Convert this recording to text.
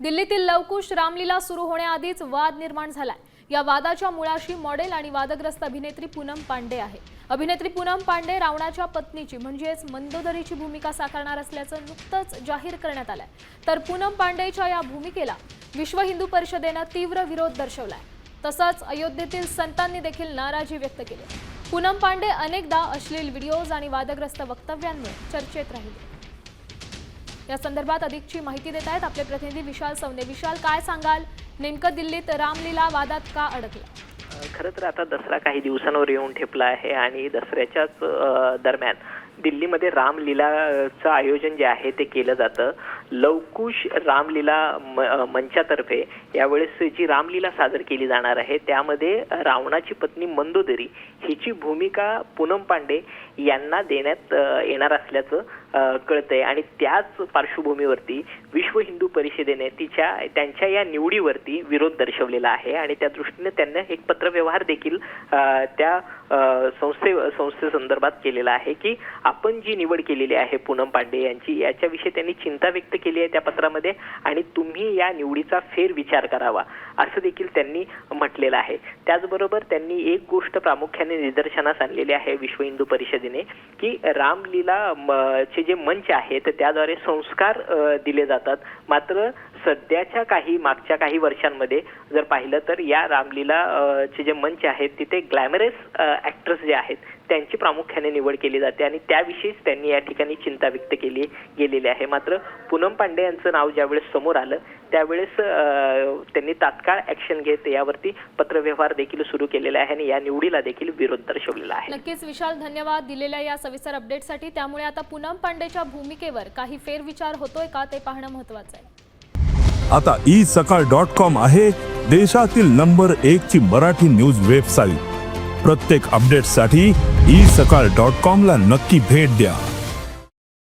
दिल्लीतील लवकुश रामलीला सुरू होण्याआधीच वाद निर्माण झालाय. या वादाच्या मुळाशी मॉडेल आणि वादग्रस्त अभिनेत्री पूनम पांडे आहे. अभिनेत्री पूनम पांडे रावणाच्या पत्नीची म्हणजेच मंदोदरीची भूमिका साकारणार असल्याचं नुकतंच जाहीर करण्यात आलंय. तर पूनम पांडेच्या या भूमिकेला विश्व हिंदू परिषदेनं तीव्र विरोध दर्शवलाय. तसंच अयोध्येतील संतांनी देखील नाराजी व्यक्त केली. पूनम पांडे अनेकदा अश्लील व्हिडिओज आणि वादग्रस्त वक्तव्यांमुळे चर्चेत राहिले. या संदर्भात अधिकची माहिती देत आहेत आपले प्रतिनिधी विशाल सवने. विशाल काय सांगाल? नेमकं दिल्लीत रामलीला वादात का अडकलं? खरं तर आता दसरा काही दिवसांवर येऊन ठेपला आहे आणि दसऱ्याच्याच दरम्यान दिल्लीमध्ये रामलीलाचं आयोजन जे आहे ते केलं जातं. लवकुश रामलीला मंचातर्फे यावेळेस जी रामलीला सादर केली जाणार आहे त्यामध्ये रावणाची पत्नी मंदोदरी हिची भूमिका पूनम पांडे यांना देण्यात येणार असल्याचं कळतंय. आणि त्याच पार्श्वभूमीवरती विश्व हिंदू परिषदेने तिच्या त्यांच्या या निवडीवरती विरोध दर्शवलेला आहे. आणि त्या दृष्टीने त्यांना एक पत्रव्यवहार देखील त्या संस्थे संस्थेसंदर्भात केलेला आहे की आपण जी निवड केलेली आहे पूनम पांडे यांची याच्याविषयी त्यांनी चिंता व्यक्त केली आहे त्या पत्रामध्ये आणि तुम्ही या निवडीचा फेर विचार करावा असं देखील त्यांनी म्हटलेलं आहे. त्याचबरोबर त्यांनी एक गोष्ट प्रामुख्याने निदर्शनास आणलेली आहे विश्व हिंदू परिषदेने की रामलीला चे जे मंच आहेत त्याद्वारे संस्कार दिले जातात. मात्र सध्याच्या काही मागच्या काही वर्षांमध्ये जर पाहिलं तर या रामलीला चे जे मंच आहेत तिथे ग्लॅमरस ऍक्ट्रेस जे आहेत त्यांची प्रामुख्याने निवड केली जाते आणि त्याविषयीच त्यांनी या ठिकाणी चिंता व्यक्त केली गेलेली आहे. मात्र पूनम पांडे यांचं नाव ज्यावेळेस समोर आलं त्यावेळेस अ, त्यांनी तात्काळ ऍक्शन घेत यावरती पत्रव्यवहार देखील सुरू केलेला आहे आणि या निवडीला देखील विरोध दर्शवलेला आहे. नक्कीच विशाल धन्यवाद दिलेल्या या सविस्तर अपडेटसाठी त्यामुळे आता पूनम पांडेच्या भूमिकेवर काही फेरविचार होतोय का ते पाहणं महत्वाचं आहे. आता ई सकाळ डॉट कॉम आहे देशातील नंबर एक ची मराठी न्यूज वेबसाईट. प्रत्येक अपडेटसाठी ई सकाळ डॉट कॉम ला नक्की भेट द्या.